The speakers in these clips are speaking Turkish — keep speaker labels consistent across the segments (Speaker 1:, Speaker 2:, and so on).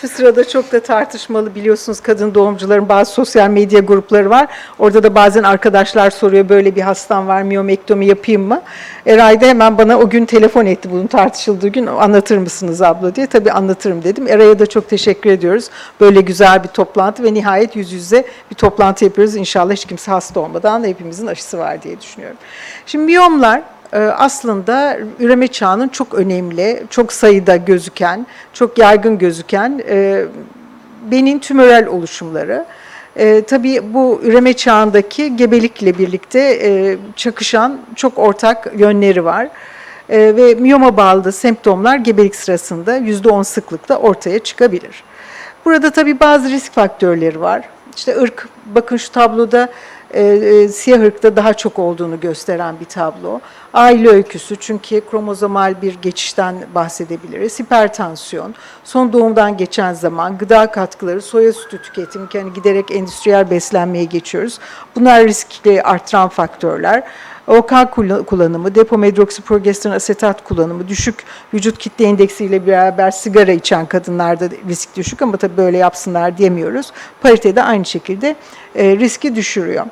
Speaker 1: Şu sırada çok da tartışmalı biliyorsunuz kadın doğumcuların bazı sosyal medya grupları var. Orada da bazen arkadaşlar soruyor böyle bir hastam var miyomektomi yapayım mı? Eray da hemen bana o gün telefon etti bunun tartışıldığı gün anlatır mısınız abla diye. Tabii anlatırım dedim. Eray'a da çok teşekkür ediyoruz. Böyle güzel bir toplantı ve nihayet yüz yüze bir toplantı yapıyoruz. İnşallah hiç kimse hasta olmadan da hepimizin aşısı var diye düşünüyorum. Şimdi miyomlar aslında üreme çağının çok önemli, çok sayıda gözüken, çok yaygın gözüken e, benin tümörel oluşumları. E, tabii bu üreme çağındaki gebelikle birlikte e, çakışan çok ortak yönleri var. E, ve miyoma bağlı semptomlar gebelik sırasında %10 sıklıkta ortaya çıkabilir. Burada tabii bazı risk faktörleri var. İşte ırk, bakın şu tabloda e, e, siyah ırkta daha çok olduğunu gösteren bir tablo. Aile öyküsü çünkü kromozomal bir geçişten bahsedebiliriz. Hipertansiyon, son doğumdan geçen zaman, gıda katkıları, soya sütü tüketimi, yani giderek endüstriyel beslenmeye geçiyoruz. Bunlar riskli arttıran faktörler. OK kullanımı, depomedroksiprogesteron asetat kullanımı, düşük vücut kitle indeksiyle beraber sigara içen kadınlarda risk düşük ama tabii böyle yapsınlar diyemiyoruz. Parite de aynı şekilde e, riski düşürüyor.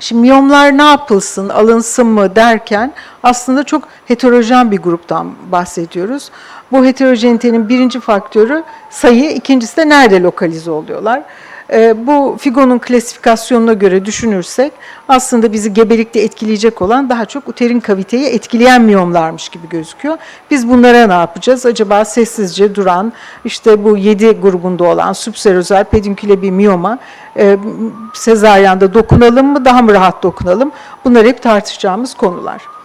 Speaker 1: Şimdi miyomlar ne yapılsın, alınsın mı derken aslında çok heterojen bir gruptan bahsediyoruz. Bu heterojenitenin birinci faktörü sayı, ikincisi de nerede lokalize oluyorlar. Ee, bu Figo'nun klasifikasyonuna göre düşünürsek aslında bizi gebelikte etkileyecek olan daha çok uterin kaviteyi etkileyen miyomlarmış gibi gözüküyor. Biz bunlara ne yapacağız? Acaba sessizce duran işte bu 7 grubunda olan subserozal pedinküle bir miyoma e, sezaryanda dokunalım mı daha mı rahat dokunalım? Bunlar hep tartışacağımız konular.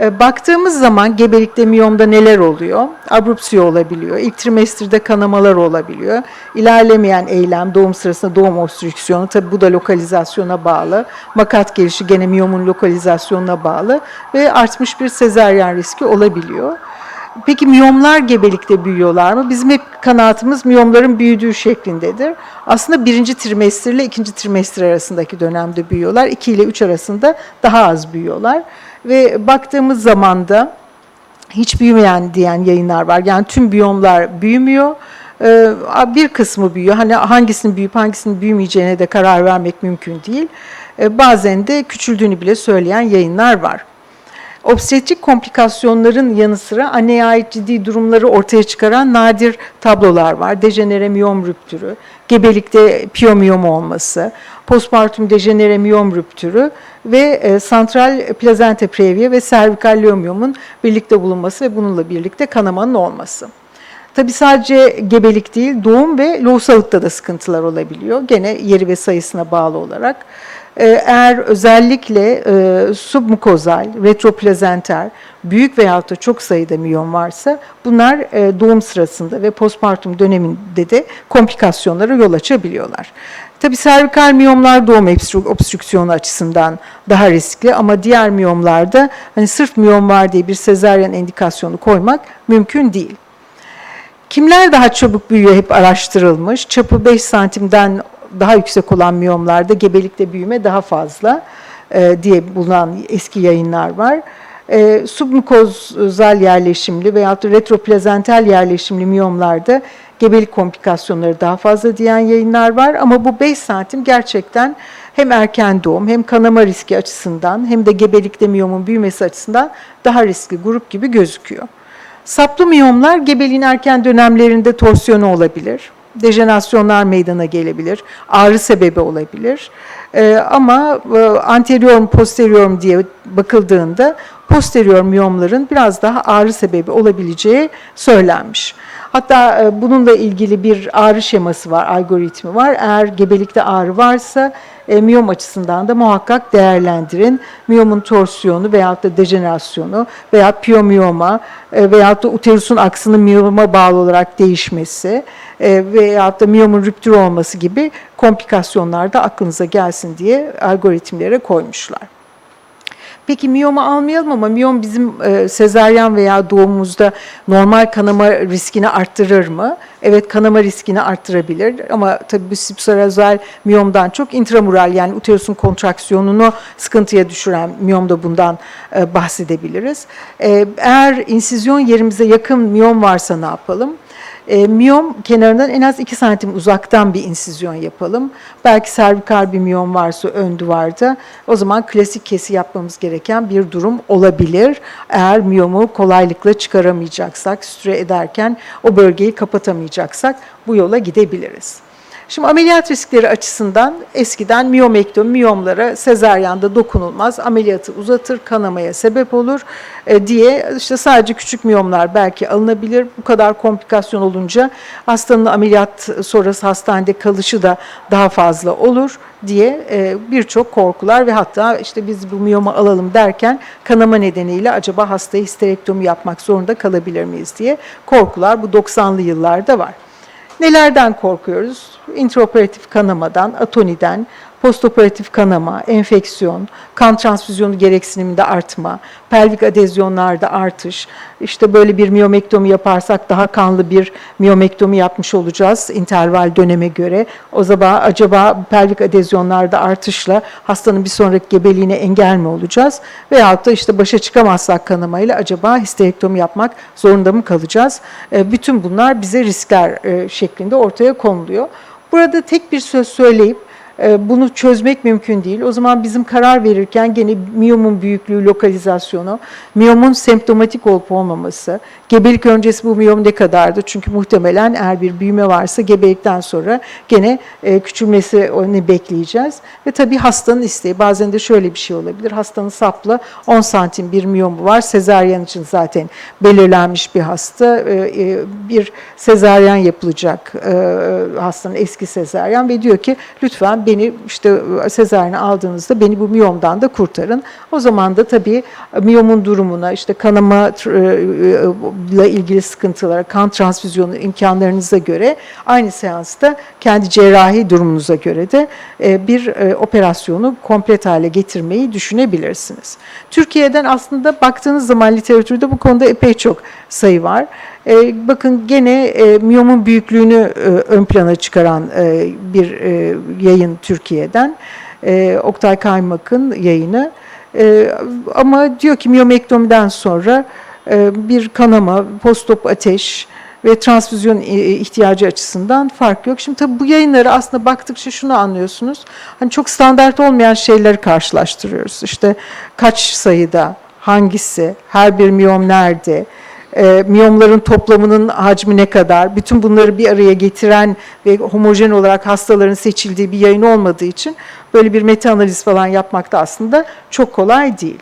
Speaker 1: E, Baktığımız zaman gebelikte miyomda neler oluyor? Abrupsiyo olabiliyor, ilk trimesterde kanamalar olabiliyor, ilerlemeyen eylem, doğum sırasında doğum obstrüksiyonu, tabi bu da lokalizasyona bağlı, makat gelişi gene miyomun lokalizasyonuna bağlı ve artmış bir sezaryen riski olabiliyor. Peki miyomlar gebelikte büyüyorlar mı? Bizim hep kanaatimiz miyomların büyüdüğü şeklindedir. Aslında birinci trimester ile ikinci trimester arasındaki dönemde büyüyorlar. 2 ile 3 arasında daha az büyüyorlar. Ve baktığımız zaman da hiç büyümeyen diyen yayınlar var. Yani tüm biyomlar büyümüyor. Ee, Bir kısmı büyüyor. Hani hangisinin büyüyüp hangisinin büyümeyeceğine de karar vermek mümkün değil. Ee, Bazen de küçüldüğünü bile söyleyen yayınlar var. Obstetrik komplikasyonların yanı sıra anneye ait ciddi durumları ortaya çıkaran nadir tablolar var. Dejenere miyom rüptürü, gebelikte piyomiyom olması, postpartum dejenere miyom rüptürü ve e, santral plazenta previa ve servikal leomiyomun birlikte bulunması ve bununla birlikte kanamanın olması. Tabii sadece gebelik değil, doğum ve lohusalıkta da sıkıntılar olabiliyor. Gene yeri ve sayısına bağlı olarak. Ee, Eğer özellikle e, submukozal, retroplazenter, büyük veyahut da çok sayıda miyon varsa bunlar e, doğum sırasında ve postpartum döneminde de komplikasyonlara yol açabiliyorlar. Tabii servikal miyomlar doğum obstrü- obstrüksiyonu açısından daha riskli ama diğer miyomlarda hani sırf miyom var diye bir sezaryen indikasyonu koymak mümkün değil. Kimler daha çabuk büyüyor hep araştırılmış. Çapı 5 santimden daha yüksek olan miyomlarda gebelikte büyüme daha fazla e, diye bulunan eski yayınlar var. E, submukozal yerleşimli veya retroplazental yerleşimli miyomlarda gebelik komplikasyonları daha fazla diyen yayınlar var. Ama bu 5 santim gerçekten hem erken doğum hem kanama riski açısından hem de gebelikte miyomun büyümesi açısından daha riskli grup gibi gözüküyor. Saplı miyomlar gebeliğin erken dönemlerinde torsiyonu olabilir. Dejenasyonlar meydana gelebilir. Ağrı sebebi olabilir. Ee, ama e, anterior posterior diye bakıldığında posterior miyomların biraz daha ağrı sebebi olabileceği söylenmiş. Hatta e, bununla ilgili bir ağrı şeması var, algoritmi var. Eğer gebelikte ağrı varsa e, miyom açısından da muhakkak değerlendirin. Miyomun torsiyonu veyahut da dejenerasyonu veya piyomiyoma e, veyahut da uterusun aksının miyoma bağlı olarak değişmesi e, veyahut da miyomun rüptür olması gibi komplikasyonlar da aklınıza gelsin diye algoritmlere koymuşlar. Peki miyoma almayalım ama miyom bizim e, sezaryen veya doğumumuzda normal kanama riskini arttırır mı? Evet kanama riskini arttırabilir ama tabii bu subserozal miyomdan çok intramural yani uterusun kontraksiyonunu sıkıntıya düşüren miyomda bundan e, bahsedebiliriz. E, eğer insizyon yerimize yakın miyom varsa ne yapalım? E, miyom kenarından en az 2 santim uzaktan bir insizyon yapalım. Belki servikal bir miyom varsa ön duvarda o zaman klasik kesi yapmamız gereken bir durum olabilir. Eğer miyomu kolaylıkla çıkaramayacaksak, süre ederken o bölgeyi kapatamayacaksak bu yola gidebiliriz. Şimdi ameliyat riskleri açısından eskiden miyomektomi, miyomlara sezaryanda dokunulmaz, ameliyatı uzatır, kanamaya sebep olur e, diye işte sadece küçük miyomlar belki alınabilir. Bu kadar komplikasyon olunca hastanın ameliyat sonrası hastanede kalışı da daha fazla olur diye e, birçok korkular ve hatta işte biz bu miyomu alalım derken kanama nedeniyle acaba hastaya histerektomi yapmak zorunda kalabilir miyiz diye korkular bu 90'lı yıllarda var. Nelerden korkuyoruz? İntraoperatif kanamadan, atoniden, postoperatif kanama, enfeksiyon, kan transfüzyonu gereksiniminde artma, pelvik adezyonlarda artış, işte böyle bir miyomektomi yaparsak daha kanlı bir miyomektomi yapmış olacağız interval döneme göre. O zaman acaba pelvik adezyonlarda artışla hastanın bir sonraki gebeliğine engel mi olacağız? Veyahut da işte başa çıkamazsak kanamayla acaba histerektomi yapmak zorunda mı kalacağız? E, Bütün bunlar bize riskler e, şeklinde ortaya konuluyor. Burada tek bir söz söyleyip e, bunu çözmek mümkün değil. O zaman bizim karar verirken gene miyomun büyüklüğü, lokalizasyonu, miyomun semptomatik olup olmaması, gebelik öncesi bu miyom ne kadardı? Çünkü muhtemelen eğer bir büyüme varsa gebelikten sonra gene e, küçülmesini bekleyeceğiz. Ve tabii hastanın isteği. Bazen de şöyle bir şey olabilir. Hastanın saplı 10 santim bir miyomu var. Sezaryen için zaten belirlenmiş bir hasta. E, e, Bir sezaryen yapılacak e, hastanın eski sezaryen ve diyor ki lütfen beni işte sezaryeni aldığınızda beni bu miyomdan da kurtarın. O zaman da tabii miyomun durumuna işte kanama ile ilgili sıkıntılara, kan transfüzyonu imkanlarınıza göre aynı seansta kendi cerrahi durumunuza göre de e, bir e, operasyonu komplet hale getirmeyi düşünebilirsiniz. Türkiye'den aslında baktığınız zaman literatürde bu konuda epey çok sayı var. E, bakın gene miyomun büyüklüğünü ön plana çıkaran bir yayın Türkiye'den. Oktay Kaymak'ın yayını. Ama diyor ki miyomektomiden sonra bir kanama, postop ateş ve transfüzyon e, ihtiyacı açısından fark yok. Şimdi tabii bu yayınları aslında baktıkça şunu anlıyorsunuz. Hani çok standart olmayan şeyleri karşılaştırıyoruz. İşte kaç sayıda, hangisi, her bir miyom nerede, e, miyomların toplamının hacmi ne kadar, bütün bunları bir araya getiren ve homojen olarak hastaların seçildiği bir yayın olmadığı için böyle bir meta analiz falan yapmak da aslında çok kolay değil.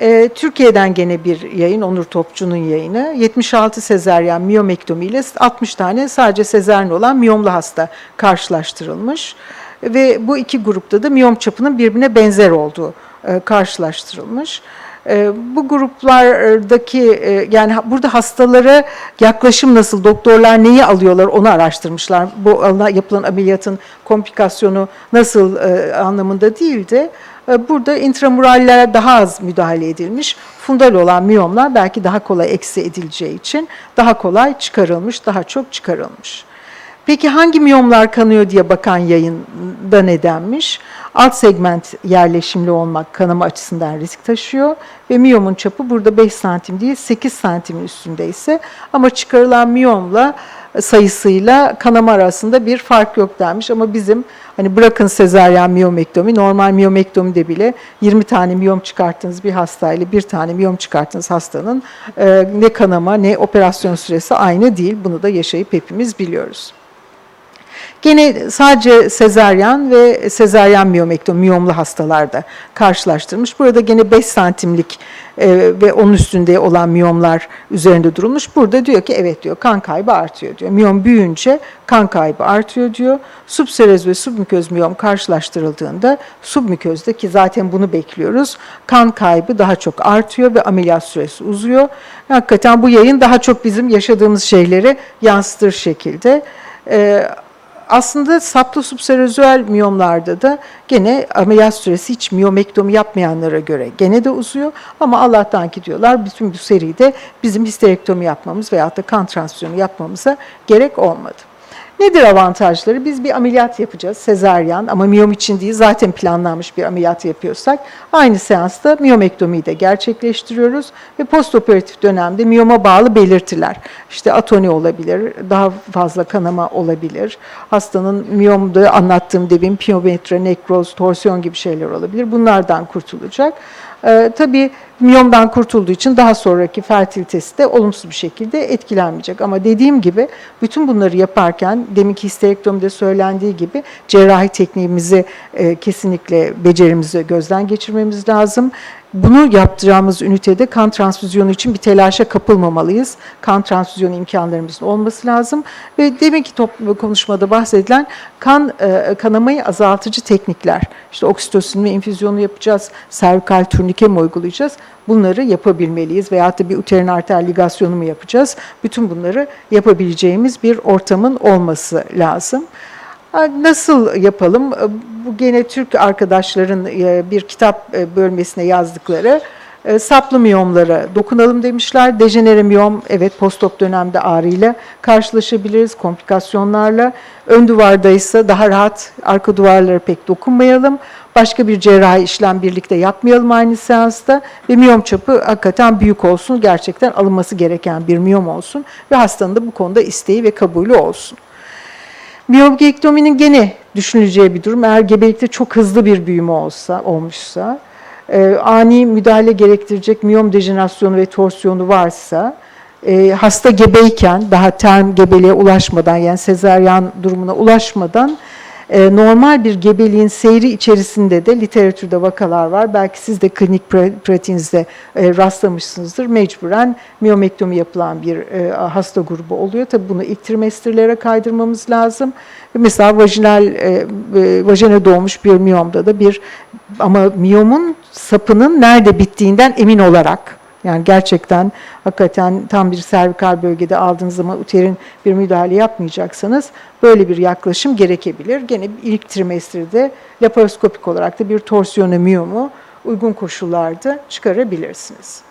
Speaker 1: E, Türkiye'den gene bir yayın, Onur Topçu'nun yayını. 76 sezeryen miyomektomi ile 60 tane sadece sezeryen olan miyomlu hasta karşılaştırılmış. Ve bu iki grupta da miyom çapının birbirine benzer olduğu e, karşılaştırılmış. E, bu gruplardaki e, yani burada hastalara yaklaşım nasıl, doktorlar neyi alıyorlar onu araştırmışlar. Bu yapılan ameliyatın komplikasyonu nasıl e, anlamında değil de burada intramurallere daha az müdahale edilmiş. Fundal olan miyomlar belki daha kolay eksi edileceği için daha kolay çıkarılmış, daha çok çıkarılmış. Peki hangi miyomlar kanıyor diye bakan yayında ne denmiş? Alt segment yerleşimli olmak kanama açısından risk taşıyor ve miyomun çapı burada 5 santim değil 8 santimin üstündeyse ama çıkarılan miyomla sayısıyla kanama arasında bir fark yok denmiş ama bizim hani bırakın sezaryen miyomektomi normal miyomektomide bile 20 tane miyom çıkarttığınız bir hastayla bir tane miyom çıkarttığınız hastanın e, ne kanama ne operasyon süresi aynı değil bunu da yaşayıp hepimiz biliyoruz. Gene sadece sezaryen ve sezaryen miyomektomi, miyomlu hastalarda karşılaştırmış. Burada gene 5 santimlik e, ve onun üstünde olan miyomlar üzerinde durulmuş. Burada diyor ki evet diyor kan kaybı artıyor diyor. Miyom büyüyünce kan kaybı artıyor diyor. Subseröz ve submüköz miyom karşılaştırıldığında submüközde ki zaten bunu bekliyoruz. Kan kaybı daha çok artıyor ve ameliyat süresi uzuyor. Hakikaten bu yayın daha çok bizim yaşadığımız şeyleri yansıtır şekilde. Ee, aslında saplı subserozüel miyomlarda da gene ameliyat süresi hiç miyomektomi yapmayanlara göre gene de uzuyor. Ama Allah'tan ki diyorlar bütün bu seride bizim histerektomi yapmamız veyahut da kan transfüzyonu yapmamıza gerek olmadı. Nedir avantajları? Biz bir ameliyat yapacağız, sezaryen ama miyom için değil zaten planlanmış bir ameliyat yapıyorsak aynı seansta miyomektomiyi de gerçekleştiriyoruz ve postoperatif dönemde miyoma bağlı belirtiler. İşte atoni olabilir, daha fazla kanama olabilir, hastanın miyomda anlattığım debin piyometre, nekroz, torsiyon gibi şeyler olabilir. Bunlardan kurtulacak. Ee, tabii miyomdan kurtulduğu için daha sonraki fertilitesi de olumsuz bir şekilde etkilenmeyecek. Ama dediğim gibi bütün bunları yaparken deminki histerektomide söylendiği gibi cerrahi tekniğimizi e, kesinlikle becerimizi gözden geçirmemiz lazım. Bunu yaptıracağımız ünitede kan transfüzyonu için bir telaşa kapılmamalıyız. Kan transfüzyonu imkanlarımızın olması lazım. Ve deminki top, konuşmada bahsedilen kan e, kanamayı azaltıcı teknikler. İşte oksitosin mi infüzyonu yapacağız, servikal turnike mi uygulayacağız? Bunları yapabilmeliyiz. Veyahut da bir uterin arter ligasyonu mu yapacağız? Bütün bunları yapabileceğimiz bir ortamın olması lazım. Nasıl yapalım? Bu gene Türk arkadaşların e, bir kitap e, bölmesine yazdıkları e, saplı miyomlara dokunalım demişler. Dejenere miyom evet postop dönemde ağrıyla karşılaşabiliriz, komplikasyonlarla. Ön duvardaysa daha rahat arka duvarlara pek dokunmayalım. Başka bir cerrahi işlem birlikte yapmayalım aynı seansta ve miyom çapı hakikaten büyük olsun, gerçekten alınması gereken bir miyom olsun ve hastanın da bu konuda isteği ve kabulü olsun. Miyomektominin gene düşünüleceği bir durum. Eğer gebelikte çok hızlı bir büyüme olsa, olmuşsa, e, ani müdahale gerektirecek miyom dejenerasyonu ve torsiyonu varsa, e, hasta gebeyken daha term gebeliğe ulaşmadan yani sezaryen durumuna ulaşmadan e, normal bir gebeliğin seyri içerisinde de literatürde vakalar var. Belki siz de klinik pra- pratiğinizde e, rastlamışsınızdır. Mecburen miyomektomi yapılan bir e, hasta grubu oluyor. Tabii bunu ilk trimestrlere kaydırmamız lazım. Mesela vajinal e, e, vajene doğmuş bir miyomda da bir ama miyomun sapının nerede bittiğinden emin olarak yani gerçekten hakikaten tam bir servikal bölgede aldığınız zaman uterin bir müdahale yapmayacaksanız böyle bir yaklaşım gerekebilir. Gene ilk trimestrde laparoskopik olarak da bir torsiyonomiyomu uygun koşullarda çıkarabilirsiniz.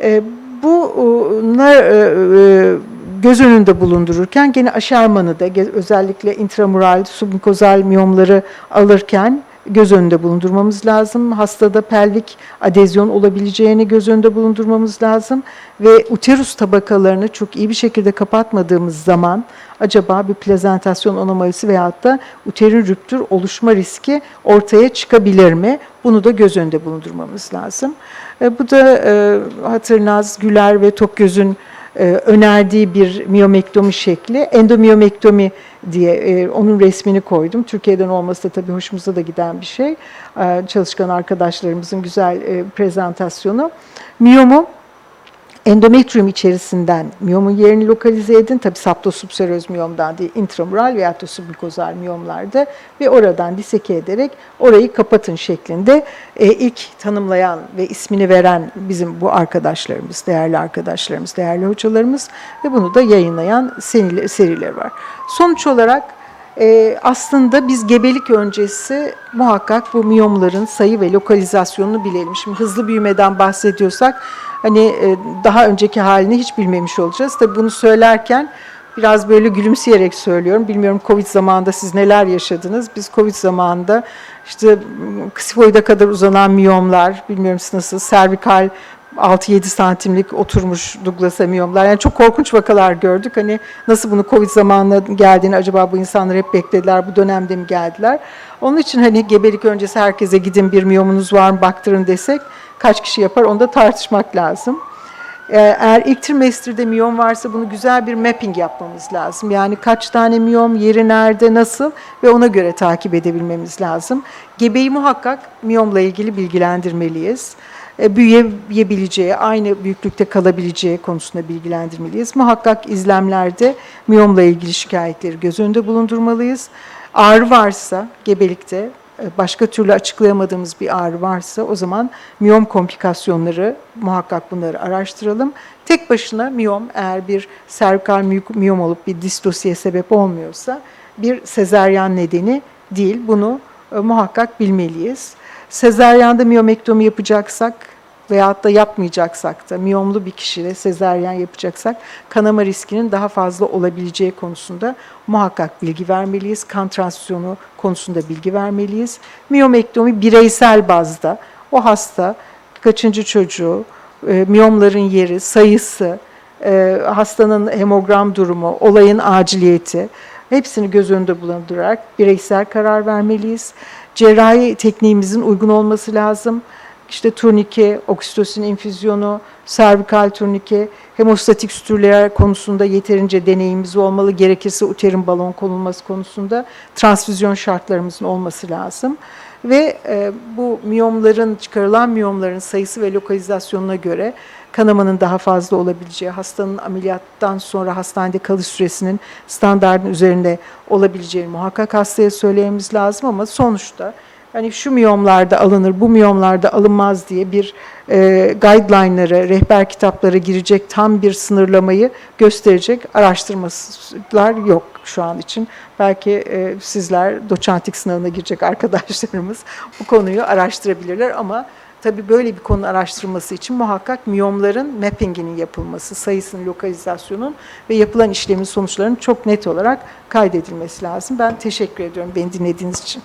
Speaker 1: E, bunlar e, göz önünde bulundururken gene aşermanı da özellikle intramural, submukozal miyomları alırken göz önünde bulundurmamız lazım. Hastada pelvik adezyon olabileceğini göz önünde bulundurmamız lazım. Ve uterus tabakalarını çok iyi bir şekilde kapatmadığımız zaman acaba bir plazentasyon anomalisi veyahut da uterin rüptür oluşma riski ortaya çıkabilir mi? Bunu da göz önünde bulundurmamız lazım. E, bu da e, hatırınız Güler ve Tokgöz'ün e, önerdiği bir miyomektomi şekli. Endomiyomektomi diye e, onun resmini koydum. Türkiye'den olması da tabii hoşumuza da giden bir şey. E, çalışkan arkadaşlarımızın güzel e, prezentasyonu. Miyomu endometrium içerisinden miyomun yerini lokalize edin. Tabi saptosubseröz miyomdan değil, intramural veya submukozal miyomlarda ve oradan diseke ederek orayı kapatın şeklinde e, ilk tanımlayan ve ismini veren bizim bu arkadaşlarımız, değerli arkadaşlarımız, değerli hocalarımız ve bunu da yayınlayan seriler, seriler var. Sonuç olarak e, aslında biz gebelik öncesi muhakkak bu miyomların sayı ve lokalizasyonunu bilelim. Şimdi hızlı büyümeden bahsediyorsak hani e, daha önceki halini hiç bilmemiş olacağız. Tabii bunu söylerken biraz böyle gülümseyerek söylüyorum. Bilmiyorum Covid zamanında siz neler yaşadınız? Biz Covid zamanında işte ksifoida kadar uzanan miyomlar, bilmiyorum siz nasıl, servikal 6-7 santimlik oturmuş Douglas miyomlar. Yani çok korkunç vakalar gördük. Hani nasıl bunu Covid zamanına geldiğini acaba bu insanlar hep beklediler, bu dönemde mi geldiler? Onun için hani gebelik öncesi herkese gidin bir miyomunuz var mı baktırın desek kaç kişi yapar onu da tartışmak lazım. Ee, Eğer ilk trimestrde miyom varsa bunu güzel bir mapping yapmamız lazım. Yani kaç tane miyom, yeri nerede, nasıl ve ona göre takip edebilmemiz lazım. Gebeyi muhakkak miyomla ilgili bilgilendirmeliyiz. E, Büyüyebileceği, aynı büyüklükte kalabileceği konusunda bilgilendirmeliyiz. Muhakkak izlemlerde miyomla ilgili şikayetleri göz önünde bulundurmalıyız. Ağrı varsa gebelikte başka türlü açıklayamadığımız bir ağrı varsa o zaman miyom komplikasyonları muhakkak bunları araştıralım. Tek başına miyom eğer bir servikal miyom olup bir distosiye sebep olmuyorsa bir sezaryen nedeni değil. Bunu e, muhakkak bilmeliyiz. Sezaryanda miyomektomi yapacaksak veyahut da yapmayacaksak da miyomlu bir kişide sezeryen yapacaksak kanama riskinin daha fazla olabileceği konusunda muhakkak bilgi vermeliyiz. Kan transfüzyonu konusunda bilgi vermeliyiz. Miyomektomi bireysel bazda o hasta kaçıncı çocuğu, e, miyomların yeri, sayısı, e, hastanın hemogram durumu, olayın aciliyeti hepsini göz önünde bulundurarak bireysel karar vermeliyiz. Cerrahi tekniğimizin uygun olması lazım. İşte turnike, oksitosin infüzyonu, servikal turnike, hemostatik sütürler konusunda yeterince deneyimimiz olmalı. Gerekirse uterin balon konulması konusunda transfüzyon şartlarımızın olması lazım. Ve e, bu miyomların, çıkarılan miyomların sayısı ve lokalizasyonuna göre kanamanın daha fazla olabileceği, hastanın ameliyattan sonra hastanede kalış süresinin standartın üzerinde olabileceğini muhakkak hastaya söylememiz lazım ama sonuçta hani şu miyomlarda alınır, bu miyomlarda alınmaz diye bir e, guideline'lara, rehber kitaplara girecek tam bir sınırlamayı gösterecek araştırmalar yok şu an için. Belki e, sizler doçentlik sınavına girecek arkadaşlarımız bu konuyu araştırabilirler ama tabii böyle bir konu araştırması için muhakkak miyomların mappinginin yapılması, sayısının, lokalizasyonun ve yapılan işlemin sonuçlarının çok net olarak kaydedilmesi lazım. Ben teşekkür ediyorum beni dinlediğiniz için.